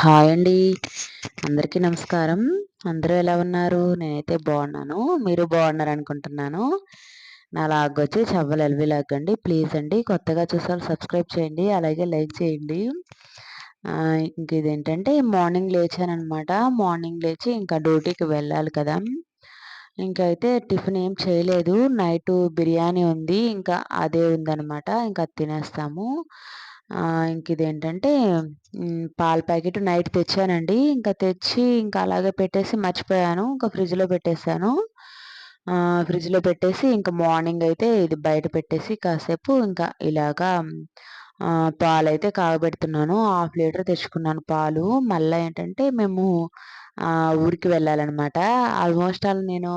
Hi అండి. అందరికీ నమస్కారం. అందరూ ఎలా ఉన్నారు? నేనైతే బాగున్నాను. మీరు బాగున్నారు అనుకుంటున్నాను నా లాగ్ వచ్చి చవ్వలు ఎల్వి లాగ్ అండి. ప్లీజ్ అండి కొత్తగా చూసారు సబ్స్క్రైబ్ చేయండి అలాగే లైక్ చేయండి. ఇంక ఇదేంటంటే మార్నింగ్ లేచానమాట మార్నింగ్ లేచి ఇంకా డ్యూటీకి వెళ్ళాలి కదా. ఇంకైతే అయితే టిఫిన్ ఏం చేయలేదు. నైట్ బిర్యానీ ఉంది. ఇంకా అదే ఉందనమాట ఇంకా తినేస్తాము. ఇంక ఇదేంటంటే పాల ప్యాకెట్ నైట్ తెచ్చానండి. ఇంకా తెచ్చి ఇంకా అలాగే పెట్టేసి మర్చిపోయాను. ఇంకా ఫ్రిడ్జ్లో పెట్టేశాను. ఫ్రిడ్జ్లో పెట్టేసి ఇంకా మార్నింగ్ అయితే ఇది బయట పెట్టేసి కాసేపు ఇంకా ఇలాగా పాలు అయితే కాగబెడుతున్నాను. హాఫ్ లీటర్ తెచ్చుకున్నాను పాలు. మళ్ళీ ఏంటంటే మేము ఊరికి వెళ్ళాలన్నమాట. ఆల్మోస్ట్ ఆల్ నేను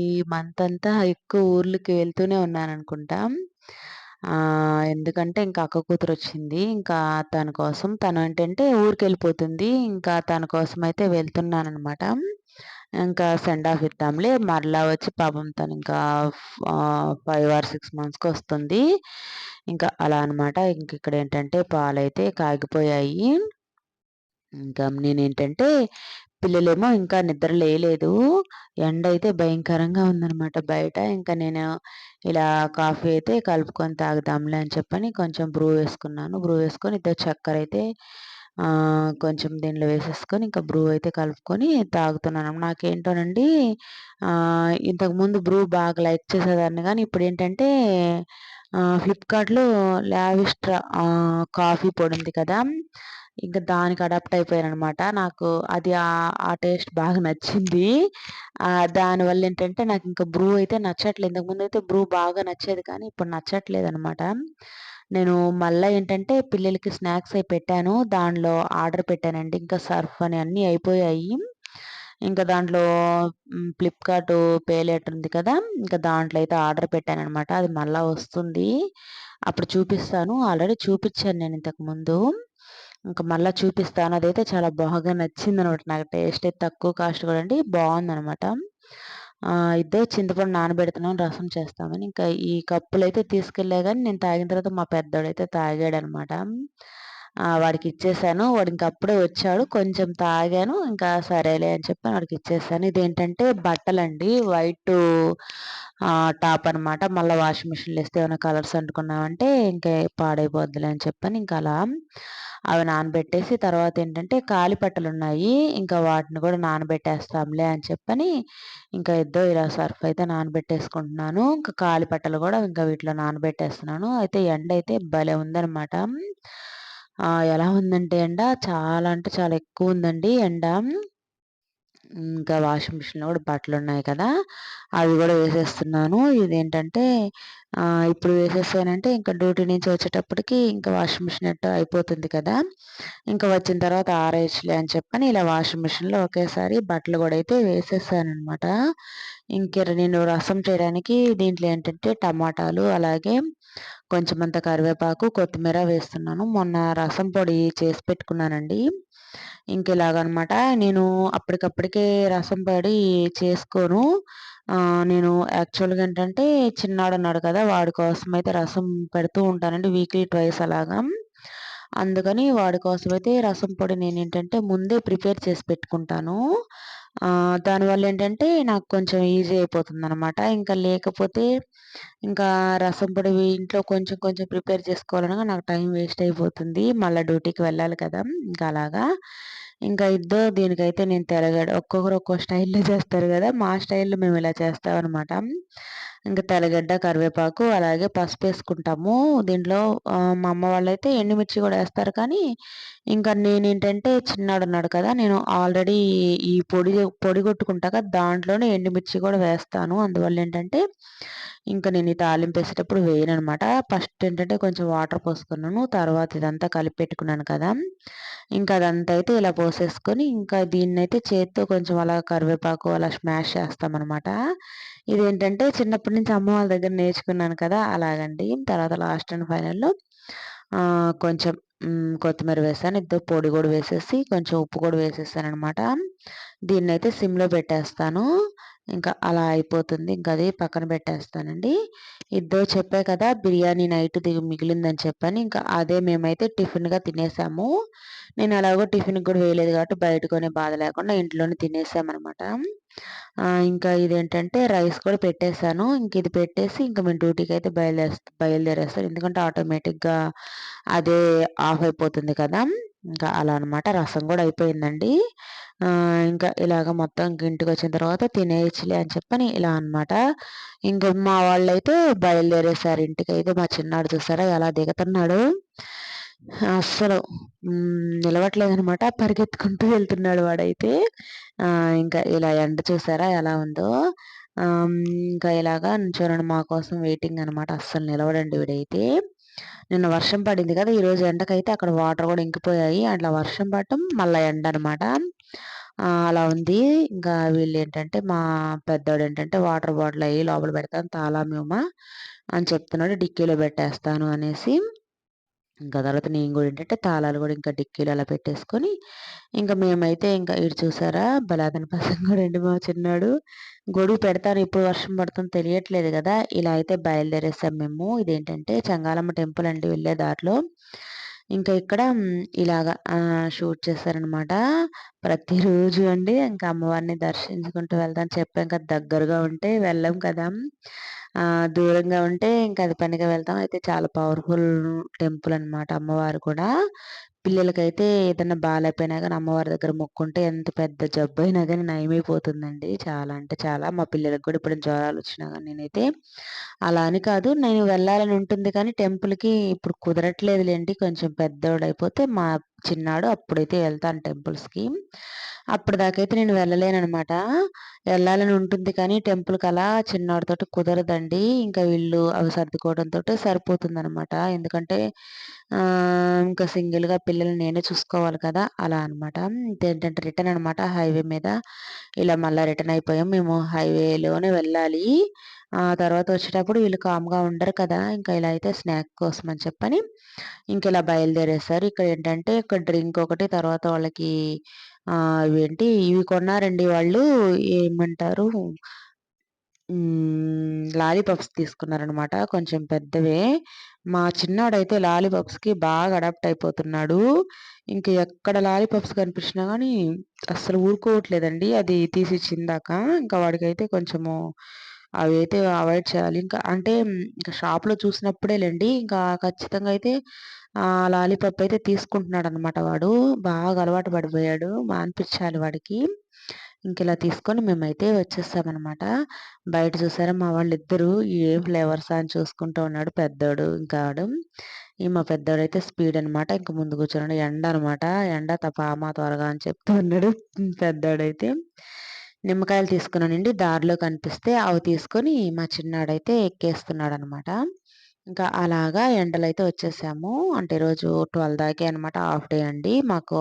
ఈ మంత్ అంతా ఎక్కువ ఊర్లకి వెళ్తూనే ఉన్నాను అనుకుంటా ఎందుకంటే ఇంకా అక్క కూతురు వచ్చింది ఇంకా తన కోసం తను ఏంటంటే ఊరికెళ్ళిపోతుంది. ఇంకా తన కోసం అయితే వెళ్తున్నానమాట ఇంకా సెండ్ ఆఫ్ ఇద్దాంలే. మరలా వచ్చి పాపం తను ఇంకా ఫైవ్ ఆర్ సిక్స్ మంత్స్కి వస్తుంది. ఇంకా అలా అనమాట. ఇంక ఇక్కడ ఏంటంటే పాలైతే కాగిపోయాయి. ఇంకా నేనేంటంటే పిల్లలేమో ఇంకా నిద్ర లేయలేదు. ఎండ అయితే భయంకరంగా ఉందనమాట బయట ఇంకా నేను ఇలా కాఫీ అయితే కలుపుకొని తాగుదాంలే అని చెప్పని కొంచెం బ్రూ వేసుకున్నాను. బ్రూ వేసుకొని ఇద్దరు చక్కెర అయితే కొంచెం దీనిలో వేసేసుకొని ఇంకా బ్రూ అయితే కలుపుకొని తాగుతున్నాను. నాకేంటోనండి ఇంతకుముందు బ్రూ బాగా లైక్ చేసేదాన్ని కానీ ఇప్పుడు ఏంటంటే ఫ్లిప్కార్ట్లో లావిస్ట్రా కాఫీ పొడి ఉంది కదా ఇంకా దానికి అడాప్ట్ అనమాట నాకు అది ఆ టేస్ట్ బాగా నచ్చింది. దానివల్ల ఏంటంటే నాకు ఇంకా బ్రూ అయితే నచ్చట్లేదు. ఇంతకుముందు అయితే బ్రూ బాగా నచ్చేది కానీ ఇప్పుడు నచ్చట్లేదు అనమాట నేను మళ్ళీ ఏంటంటే పిల్లలకి స్నాక్స్ అయి పెట్టాను. దానిలో ఆర్డర్ పెట్టానండి. ఇంకా సర్ఫ్ అని అన్నీ అయిపోయాయి. ఇంకా దాంట్లో ఫ్లిప్కార్ట్ పే లెటర్ ఉంది కదా ఇంకా దాంట్లో అయితే ఆర్డర్ పెట్టాను అనమాట అది మళ్ళీ వస్తుంది. అప్పుడు చూపిస్తాను. ఆల్రెడీ చూపించాను నేను ఇంతకుముందు ఇంకా మళ్ళీ చూపిస్తాను. అదైతే చాలా బాగా నచ్చింది అనమాట నాకు టేస్ట్ అయితే తక్కువ కాస్ట్ కూడా అండి బాగుందనమాట ఇదే చింతపండు నానబెడుతున్నాను రసం చేస్తామని. ఇంకా ఈ కప్పులు అయితే తీసుకెళ్ళే కానీ నేను తాగిన తర్వాత మా పెద్దోడైతే తాగాడు అనమాట వాడికి ఇచ్చేసాను. వాడు ఇంకా అప్పుడే వచ్చాడు. కొంచెం తాగాను. ఇంకా సరేలే అని చెప్పి వాడికి ఇచ్చేసాను. ఇదేంటంటే బట్టలండి. వైట్ టాప్ అనమాట. మళ్ళీ వాషింగ్ మిషన్లో వేస్తే ఏమైనా కలర్స్ అంటుకున్నామంటే ఇంకా పాడైపోద్దులే అని చెప్పని ఇంకా అలా. అవి నానబెట్టేసి తర్వాత ఏంటంటే కాలిపట్టలు ఉన్నాయి ఇంకా వాటిని కూడా నానబెట్టేస్తాంలే అని చెప్పని ఇంకా ఇద్దో ఇలా సర్ఫ్ అయితే నానబెట్టేసుకుంటున్నాను. ఇంకా కాలిపట్టలు కూడా ఇంకా వీటిలో నానబెట్టేస్తున్నాను. అయితే ఎండ అయితే భలే ఉందనమాట ఎలా ఉందంటే ఎండ చాలా అంటే చాలా ఎక్కువ ఉందండి ఎండ. ఇంకా వాషింగ్ మిషన్లో కూడా బట్టలు ఉన్నాయి కదా అవి కూడా వేసేస్తున్నాను. ఇదేంటంటే ఇప్పుడు వేసేసానంటే ఇంకా డ్యూటీ నుంచి వచ్చేటప్పటికి ఇంకా వాషింగ్ మిషన్ ఎట్టో అయిపోతుంది కదా. ఇంకా వచ్చిన తర్వాత ఆరేయచ్చులే అని చెప్పని ఇలా వాషింగ్ మిషన్లో ఒకేసారి బట్టలు కూడా అయితే వేసేసానమాట ఇంక నేను రసం చేయడానికి దీంట్లో ఏంటంటే టమాటాలు అలాగే కొంచెం అంత కరివేపాకు కొత్తిమీర వేస్తున్నాను. మొన్న రసం పొడి చేసి పెట్టుకున్నానండి. ఇంక ఇలాగనమాట. నేను అప్పటికప్పటికే రసం పొడి చేసుకోను. నేను యాక్చువల్గా ఏంటంటే చిన్నాడు అన్నాడు కదా వాడి కోసం అయితే రసం పెడుతూ ఉంటానండి వీక్లీ ట్వైస్ అలాగా. అందుకని వాడి కోసం అయితే రసం పొడి నేను ఏంటంటే ముందే ప్రిపేర్ చేసి పెట్టుకుంటాను. దానివల్ల ఏంటంటే నాకు కొంచెం ఈజీ అయిపోతుంది అనమాట ఇంకా లేకపోతే ఇంకా రసం పొడి ఇంట్లో కొంచెం కొంచెం ప్రిపేర్ చేసుకోవాలనగా నాకు టైం వేస్ట్ అయిపోతుంది. మళ్ళీ డ్యూటీకి వెళ్ళాలి కదా ఇంకా అలాగా. ఇంకా ఇద్దరు దీనికైతే నేను తెరగడ ఒక్కొక్కరు ఒక్కో స్టైల్లో చేస్తారు కదా మా స్టైల్లో మేము ఇలా చేస్తామన్నమాట ఇంకా తెల్లగడ్డ కరివేపాకు అలాగే పసుపు వేసుకుంటాము. దీంట్లో మా అమ్మ వాళ్ళైతే ఎండుమిర్చి కూడా వేస్తారు. కానీ ఇంకా నేను ఏంటంటే చిన్నాడు ఉన్నాడు కదా నేను ఆల్రెడీ ఈ పొడి పొడి కొట్టుకుంటాక దాంట్లోనే ఎండుమిర్చి కూడా వేస్తాను. అందువల్ల ఏంటంటే ఇంకా నేను ఈ తాలింపు వేసేటప్పుడు వేయను అనమాట ఫస్ట్ ఏంటంటే కొంచెం వాటర్ పోసుకున్నాను. తర్వాత ఇదంతా కలిపి పెట్టుకున్నాను కదా. ఇంకా అదంతా అయితే ఇలా పోసేసుకొని ఇంకా దీన్ని అయితే చేత్తో కొంచెం అలా కరివేపాకు అలా స్మాష్ చేస్తామన్నమాట ఇదేంటంటే చిన్నప్పటి నుంచి అమ్మ వాళ్ళ దగ్గర నేర్చుకున్నాను కదా అలాగండి. తర్వాత లాస్ట్ అండ్ ఫైనల్లో కొంచెం కొత్తిమీర వేసాను. ఇద్దరు పొడి కూడా వేసేసి కొంచెం ఉప్పు కూడా వేసేసాను అనమాట దీన్ని అయితే సిమ్లో పెట్టేస్తాను. ఇంకా అలా అయిపోతుంది. ఇంక అది పక్కన పెట్టేస్తానండి. ఇద్దో చెప్పా కదా! బిర్యానీ నైట్ ది మిగిలిందని చెప్పాను ఇంకా అదే మేమైతే టిఫిన్‌గా తినేసాము. నేను అలాగో టిఫిన్‌కి కూడా వేయలేదు కాబట్టి బయట కొనే బాధ లేకుండా ఇంట్లోనే తినేసామనమాట. ఇంకా ఇదేంటంటే రైస్ కూడా పెట్టేశాను ఇంక ఇది పెట్టేసి ఇంక మేము డ్యూటీకి అయితే బయలుదేరే బయలుదేరేస్తాను ఎందుకంటే ఆటోమేటిక్‌గా అదే ఆఫ్ అయిపోతుంది కదా! ఇంకా అలా అనమాట. రసం కూడా అయిపోయిందండి. ఇంకా ఇలాగ మొత్తం ఇంక ఇంటికొచ్చిన తర్వాత తినేయచ్చులే అని చెప్పని ఇలా అనమాట. ఇంక మా వాళ్ళైతే బయలుదేరేసారు ఇంటికైతే. మా చిన్నాడు చూసారా ఎలా దిగుతున్నాడు అస్సలు నిలవట్లేదనమాట. పరిగెత్తుకుంటూ వెళ్తున్నాడు వాడైతే. ఇంకా ఇలా ఎండ చూసారా ఎలా ఉందో. ఇంకా ఇలాగా చూడండి మా కోసం వెయిటింగ్ అనమాట. అస్సలు నిలవడండి వీడైతే. నిన్న వర్షం పడింది కదా! ఈరోజు ఎండకైతే అక్కడ వాటర్ కూడా ఇంకిపోయాయి. అట్లా వర్షం పడటం, మళ్ళీ ఎండ అనమాట అలా ఉంది. ఇంకా వీళ్ళు ఏంటంటే మా పెద్దోడేంటంటే వాటర్ బాటిల్ అయ్యి లోపల పెడతాను తాళం ఇవ్వమా అని చెప్తున్నాడు. డిక్కీలో పెట్టేస్తాను అనేసి. ఇంకా తర్వాత నేను కూడా ఏంటంటే తాళాలు కూడా ఇంకా డిక్కీలు అలా పెట్టేసుకొని, ఇంకా మేమైతే ఇంకా ఈడు చూసారా భలే కూడా రెండు మా చిన్నోడు. గొడుగు పెడతాను ఇప్పుడు వర్షం పడుతుంది తెలియట్లేదు కదా ఇలా అయితే బయలుదేరేసాం మేము. ఇదేంటంటే చంగాలమ్మ టెంపుల్ అండి వెళ్ళే దారిలో. ఇంకా ఇక్కడ ఇలాగా షూట్ చేశారనమాట. ప్రతిరోజు అండి ఇంకా అమ్మవారిని దర్శించుకుంటూ వెళ్దాం చెప్పాం కదా! దగ్గరగా ఉంటే వెళ్ళాం కదా! దూరంగా ఉంటే ఇంకా అది పనిగా వెళ్తాం. అయితే చాలా పవర్‌ఫుల్ టెంపుల్ అనమాట అమ్మవారు కూడా. పిల్లలకైతే ఏదన్నా బాలేపోయినా కానీ అమ్మవారి దగ్గర మొక్కుంటే ఎంత పెద్ద జబ్బు అయినా కానీ నయమైపోతుందండి. చాలా అంటే చాలా. మా పిల్లలకి కూడా ఇప్పుడు జ్వరాలు వచ్చినా కానీ నేనైతే అలా అని కాదు నేను వెళ్ళాలని ఉంటుంది కానీ టెంపుల్‌కి ఇప్పుడు కుదరట్లేదులేండి కొంచెం పెద్దోడయిపోతే మా చిన్నాడు అప్పుడైతే వెళ్తాను టెంపుల్స్‌కి. అప్పటిదాకైతే నేను వెళ్ళలేనమాట వెళ్ళాలని ఉంటుంది కానీ టెంపుల్‌కి అలా చిన్నోడితోటి కుదరదండి. ఇంకా వీళ్ళు అవి సర్దుకోవడంతోటే సరిపోతుందనమాట. ఎందుకంటే ఇంకా సింగిల్‌గా పిల్లల్ని నేనే చూసుకోవాలి కదా! అలా అనమాట. ఇదేంటంటే రిటర్న్ అనమాట హైవే మీద. ఇలా మళ్ళీ రిటర్న్ అయిపోయాం. మేము హైవేలోనే వెళ్ళాలి. ఆ తర్వాత వచ్చేటప్పుడు వీళ్ళు కామ్‌గా ఉండరు కదా! ఇంకా ఇలా అయితే స్నాక్ కోసం అని చెప్పని ఇంక ఇలా బయలుదేరేసారు. ఇక్కడేంటంటే ఇక్కడ డ్రింక్ ఒకటి తర్వాత వాళ్ళకి ఇవేంటి ఇవి కొన్నారండి వాళ్ళు ఏమంటారు హ్మ్. లాలీపాప్స్ తీసుకున్నారనమాట. కొంచెం పెద్దవే. మా చిన్నాడైతే లాలీపాప్స్‌కి బాగా అడాప్ట్ అయిపోతున్నాడు. ఇంక ఎక్కడ లాలీపాప్స్ కనిపించినా కానీ అస్సలు ఊరుకోవట్లేదండి. అది తీసిచ్చిందాక. ఇంకా వాడికైతే కొంచెము అవి అయితే అవాయిడ్ చేయాలి. ఇంకా అంటే ఇంకా షాప్‌లో చూసినప్పుడేలేండి ఇంకా ఖచ్చితంగా అయితే ఆహ్, లాలీపాప్ అయితే తీసుకుంటున్నాడనమాట వాడు. బాగా అలవాటు పడిపోయాడు. మానిపిచ్చాలి వాడికి. ఇంకిలా తీసుకొని మేమైతే వచ్చేస్తామన్నమాట బయట చూసారా మా వాళ్ళిద్దరూ ఏం ఫ్లేవర్స్ అని చూసుకుంటూ ఉన్నాడు పెద్దోడు ఇంకా వాడు ఈ మా అయితే స్పీడ్ అనమాట. ఇంక ముందు కూర్చున్నాడు. ఎండ అనమాట. ఎండ తపామా త్వరగా అని చెప్తూ ఉన్నాడు పెద్దోడైతే. నిమ్మకాయలు తీసుకున్నానండి. దారిలో కనిపిస్తే అవి తీసుకొని మా చిన్నాడైతే ఎక్కేస్తున్నాడు అనమాట ఇంకా అలాగా ఎండలైతే వచ్చేసాము. అంటే ఈరోజు 12 దాకే అనమాట. హాఫ్ డే అండి. మాకు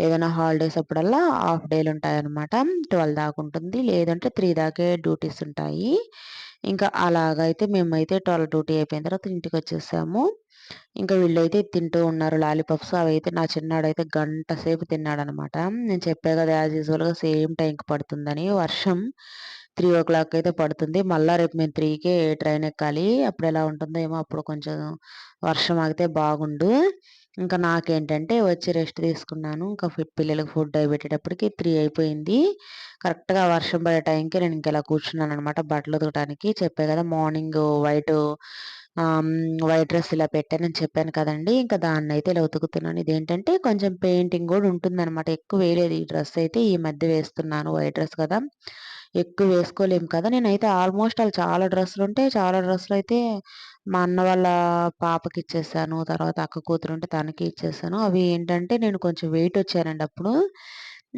ఏదైనా హాలిడేస్ అప్పుడల్లా హాఫ్ డేలు ఉంటాయి అనమాట ట్వెల్వ్ దాకా ఉంటుంది. లేదంటే త్రీ దాకే డ్యూటీస్ ఉంటాయి. ఇంకా అలాగైతే మేమైతే 12 డ్యూటీ అయిపోయిన తర్వాత ఇంటికి వచ్చేసాము ఇంకా వీళ్ళైతే తింటూ ఉన్నారు లాలీపాప్స్. అవైతే నా చిన్నాడైతే గంట సేపు తిన్నాడనమాట. నేను చెప్పా కదా! యాజ్ యూజువల్‌గా సేమ్ టైంకి పడుతుందని. వర్షం 3:00 అయితే పడుతుంది. మళ్ళీ రేపు మేము త్రీకే ట్రైన్ ఎక్కాలి. అప్పుడు ఎలా ఉంటుందో ఏమో అప్పుడు కొంచెం వర్షం ఆగితే బాగుండు. ఇంకా నాకేంటంటే వచ్చి రెస్ట్ తీసుకున్నాను. ఇంకా పిల్లలకు ఫుడ్ అయి పెట్టేటప్పటికి త్రీ అయిపోయింది. కరెక్ట్‌గా వర్షం పడే టైంకి నేను ఇంకెలా ఇలా కూర్చున్నాననమాట బట్టలు ఉతకడానికి చెప్పే కదా! మార్నింగ్ వైట్ వైట్ డ్రెస్ ఇలా పెట్టానని చెప్పాను కదండీ! ఇంకా దాన్ని అయితే ఇలా ఉతుకుతున్నాను. ఇదేంటంటే కొంచెం పెయింటింగ్ కూడా ఉంటుందన్నమాట ఎక్కువ వేయలేదు ఈ డ్రెస్ అయితే ఈ మధ్య వేస్తున్నాను. వైట్ డ్రెస్ కదా! ఎక్కువ వేసుకోలేము కదా! నేనైతే ఆల్మోస్ట్ ఆల్ చాలా డ్రెస్సులు ఉంటాయి చాలా డ్రెస్సులు అయితే మా అన్న వాళ్ళ పాపకి ఇచ్చేసాను తర్వాత అక్క కూతురు ఉంటే తనకి ఇచ్చేసాను. అవి ఏంటంటే నేను కొంచెం వెయిట్ వచ్చానండి అప్పుడు.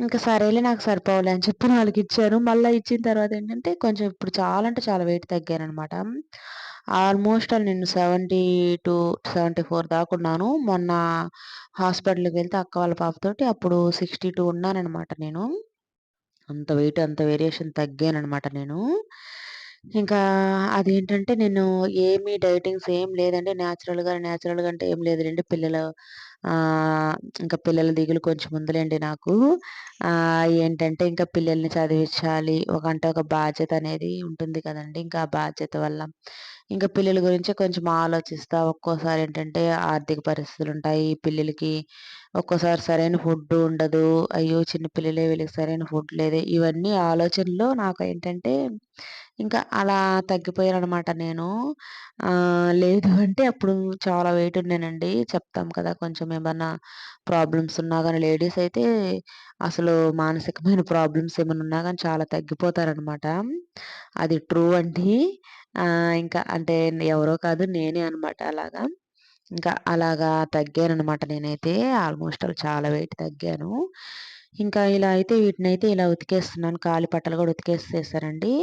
ఇంక సరేలే నాకు సరిపోవాలి అని చెప్పి వాళ్ళకి ఇచ్చాను మళ్ళీ ఇచ్చిన తర్వాత ఏంటంటే కొంచెం ఇప్పుడు చాలా అంటే చాలా వెయిట్ తగ్గానమాట ఆల్మోస్ట్ ఆల్ నేను 70-74 దాకున్నాను. మొన్న హాస్పిటల్‌కి వెళ్తే అక్క వాళ్ళ పాపతోటి అప్పుడు 62 ఉన్నాననమాట నేను. అంత వెయిట్ అంత వేరియేషన్ తగ్గాననమాట నేను. ఇంకా అదేంటంటే నేను ఏమి డైటింగ్స్ ఏం లేదండి. న్యాచురల్‌గా, న్యాచురల్‌గా అంటే ఏం లేదులెండి. పిల్లలు ఇంకా పిల్లల దిగులు కొంచెం ఉందిలెండి నాకు. ఏంటంటే ఇంకా పిల్లల్ని చదివించాలి ఒక అంటే ఒక బాధ్యత అనేది ఉంటుంది కదండి ఇంకా ఆ బాధ్యత వల్ల ఇంకా పిల్లల గురించి కొంచెం ఆలోచిస్తా. ఒక్కోసారి ఏంటంటే ఆర్థిక పరిస్థితులు ఉంటాయి పిల్లలకి ఒక్కోసారి సరైన ఫుడ్డు ఉండదు. అయ్యో! చిన్న పిల్లలే వీళ్ళకి సరైన ఫుడ్ లేదు ఇవన్నీ ఆలోచనలో నాకేంటంటే ఇంకా అలా తగ్గిపోయాననమాట నేను. లేదు అంటే అప్పుడు చాలా వెయిట్ ఉన్నానండి. చెప్తాం కదా! కొంచెం ఏమన్నా ప్రాబ్లమ్స్ ఉన్నా కానీ లేడీస్ అయితే అసలు మానసికమైన ప్రాబ్లమ్స్ ఏమైనా ఉన్నా కానీ చాలా తగ్గిపోతారనమాట. అది ట్రూ అండి. ఇంకా అంటే ఎవరో కాదు నేనే అనమాట అలాగా. ఇంకా అలాగా తగ్గాననమాట నేనైతే. ఆల్‌మోస్ట్ ఆల్ చాలా వెయిట్ తగ్గాను. ఇంకా ఇలా అయితే వీటిని అయితే ఇలా ఉతికేస్తున్నాను. కాలి బట్టలు కూడా ఉతికేసేసానండి.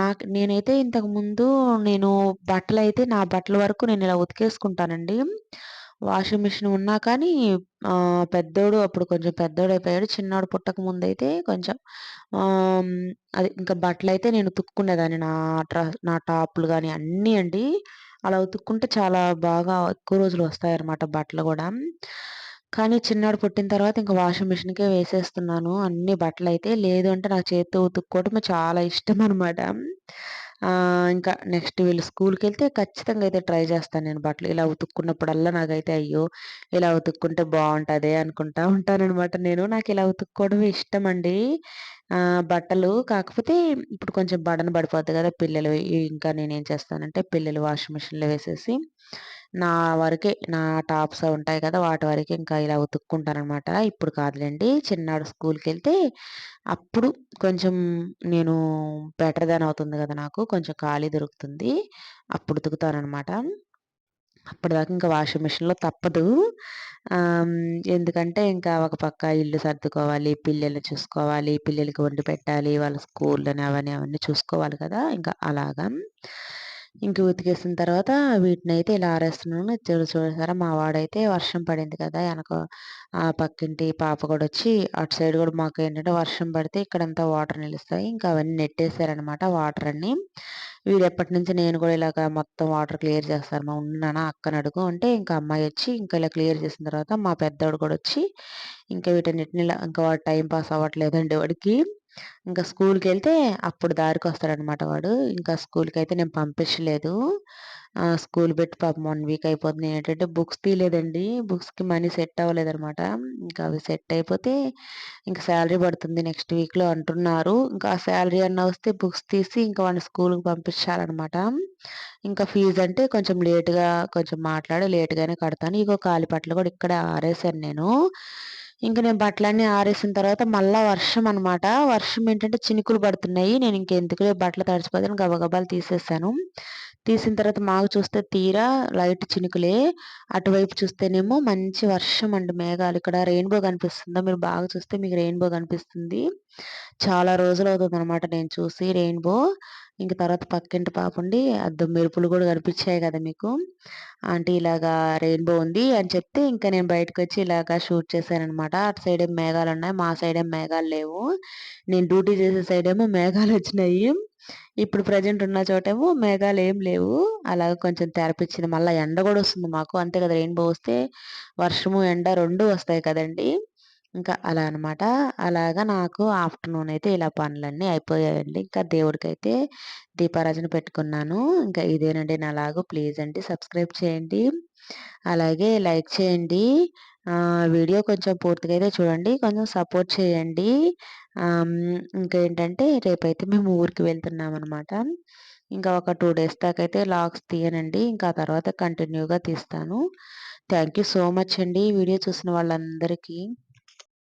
నాకు నేనైతే ఇంతకుముందు నేను బట్టలు అయితే నా బట్టల వరకు నేను ఇలా ఉతికేసుకుంటానండి. వాషింగ్ మిషన్ ఉన్నా కానీ పెద్దోడు అప్పుడు కొంచెం పెద్దోడయిపోయాడు. చిన్నోడు పుట్టక ముందయితే కొంచెం అది ఇంకా బట్టలైతే నేను ఉతుక్కునేదాన్ని. నా ట్రా నా టాపులు కానీ అన్నీ అండి. అలా ఉతుక్కుంటే చాలా బాగా ఎక్కువ రోజులు వస్తాయన్నమాట బట్టలు కూడా కానీ చిన్నాడు పుట్టిన తర్వాత ఇంకా వాషింగ్ మిషన్‌కే వేసేస్తున్నాను అన్ని బట్టలైతే. లేదు అంటే నాకు చేతితో ఉతుక్కోవటం చాలా ఇష్టం అనమాట ఇంకా నెక్స్ట్ వీళ్ళు స్కూల్కి వెళ్తే ఖచ్చితంగా అయితే ట్రై చేస్తాను నేను బట్టలు. ఇలా ఉతుక్కున్నప్పుడల్లా నాకైతే అయ్యో! ఇలా ఉతుక్కుంటే బాగుంటుంది అనుకుంటా ఉంటానన్నమాట నేను. నాకు ఇలా ఉతుక్కోవడమే ఇష్టం అండి బట్టలు కాకపోతే ఇప్పుడు కొంచెం బడన పడిపోద్ది కదా పిల్లలు ఇంకా నేనేం చేస్తానంటే పిల్లలు వాషింగ్ మిషన్‌లో వేసేసి నా వరకే నా టాప్స్ అవి ఉంటాయి కదా! వాటి వరకే ఇంకా ఇలా ఉతుక్కుంటానమాట ఇప్పుడు కాదులేండి చిన్నాడు స్కూల్కి వెళ్తే అప్పుడు కొంచెం నేను బెటర్ దాన్ అవుతుంది కదా నాకు. కొంచెం ఖాళీ దొరుకుతుంది. అప్పుడు ఉతుకుతానమాట అప్పటిదాకా ఇంకా వాషింగ్ మిషన్‌లో తప్పదు. ఎందుకంటే ఇంకా ఒక పక్క ఇల్లు సర్దుకోవాలి, పిల్లల్ని చూసుకోవాలి, పిల్లలకి వండి పెట్టాలి, వాళ్ళ స్కూల్‌లని అవన్నీ అవన్నీ చూసుకోవాలి కదా! ఇంకా అలాగా. ఇంక ఉతికేసిన తర్వాత వీటిని అయితే ఇలా ఆరేస్తున్నాను. చూడు చూసారా మా వాడైతే వర్షం పడింది కదా! ఎనక ఆ పక్కింటి పాప కూడా వచ్చి అటు సైడ్ కూడా మాకు ఏంటంటే వర్షం పడితే ఇక్కడంతా వాటర్ నిలుస్తాయి. ఇంకా అవన్నీ నెట్టేసారనమాట ఎప్పటి నుంచి నేను కూడా ఇలాగ మొత్తం వాటర్ క్లియర్ చేస్తాను. మా ఉన్నానా అక్కని అడుగు అంటే ఇంకా అమ్మాయి వచ్చి ఇంకా ఇలా క్లియర్ చేసిన తర్వాత మా పెద్దోడు వచ్చి ఇంకా వీటన్నిటిని ఇలా ఇంకా వాడు టైం పాస్ అవ్వట్లేదండి వాడికి. ఇంకా స్కూల్కి వెళ్తే అప్పుడు దారికి వస్తాడనమాట వాడు. ఇంకా స్కూల్కి అయితే నేను పంపించలేదు. స్కూల్ పెట్టి పాపం వన్ వీక్ అయిపోతుంది. ఏంటంటే బుక్స్ తీయలేదండి. బుక్స్‌కి మనీ సెట్ అవ్వలేదనమాట. ఇంకా అవి సెట్ అయిపోతే ఇంక శాలరీ పడుతుంది నెక్స్ట్ వీక్‌లో అంటున్నారు. ఇంకా ఆ సాలరీ అన్నా వస్తే బుక్స్ తీసి ఇంకా వాడిని స్కూల్కి పంపించాలన్నమాట ఇంకా ఫీజు అంటే కొంచెం లేటుగా కొంచెం మాట్లాడి లేట్‌గానే కడతాను. ఇగో కాలిపట్లు కూడా ఇక్కడే ఆరేసాను నేను. ఇంక నేను బట్టలన్నీ ఆరేసిన తర్వాత మళ్ళా వర్షం అనమాట. వర్షం ఏంటంటే చినుకులు పడుతున్నాయి. నేను ఇంకెందుకులే బట్టలు తడిచిపోతే గబగబాలు తీసేసాను. తీసిన తర్వాత మాకు చూస్తే తీరా లైట్ చినుకులే. అటువైపు చూస్తేనేమో మంచి వర్షం అండి మేఘాలు. ఇక్కడ రెయిన్‌బో కనిపిస్తుందా? మీరు బాగా చూస్తే మీకు రెయిన్‌బో కనిపిస్తుంది. చాలా రోజులు రోజులవుతుందనమాట నేను చూసి రెయిన్‌బో. ఇంక తర్వాత పక్కింటి పాపుండి అద్దు మెరుపులు కూడా కనిపించాయి కదా మీకు. ఆంటీ ఇలాగా రెయిన్‌బో ఉంది అని చెప్తే ఇంకా నేను బయటకొచ్చి ఇలాగా షూట్ చేశానమాట అటు సైడ్ ఏమ మేఘాలు ఉన్నాయి మా సైడ్ ఏం మేఘాలు లేవు. నేను డ్యూటీ చేసే సైడ్ ఏమో మేఘాలు వచ్చినాయి ఇప్పుడు ప్రజెంట్ ఉన్న చోటేమో మేఘాలు ఏం లేవు. అలాగ కొంచెం తెరపించింది మళ్ళీ ఎండ కూడా వస్తుంది మాకు. అంతే కదా! రెయిన్‌బో వస్తే వర్షము, ఎండ రెండు వస్తాయి కదండీ! ఇంకా అలా అనమాట. అలాగా నాకు ఆఫ్టర్‌నూన్ అయితే ఇలా పనులన్నీ అయిపోయాయండి. ఇంకా దేవుడికైతే దీపారాజన పెట్టుకున్నాను. ఇంకా ఇదేనండి నాలాగు. ప్లీజ్ అండి సబ్స్క్రైబ్ చేయండి. అలాగే లైక్ చేయండి. వీడియో కొంచెం పూర్తిగా అయితే చూడండి. కొంచెం సపోర్ట్ చేయండి. ఇంకా ఏంటంటే ఇంకేంటంటే రేపైతే మేము ఊరికి వెళ్తున్నామనమాట. ఇంకా ఒక టూ డేస్ దాకైతే లాక్స్ తీయనండి. ఇంకా ఆ తర్వాత కంటిన్యూగా తీస్తాను. థ్యాంక్ యూ సో మచ్ అండి. వీడియో చూసిన వాళ్ళందరికీ.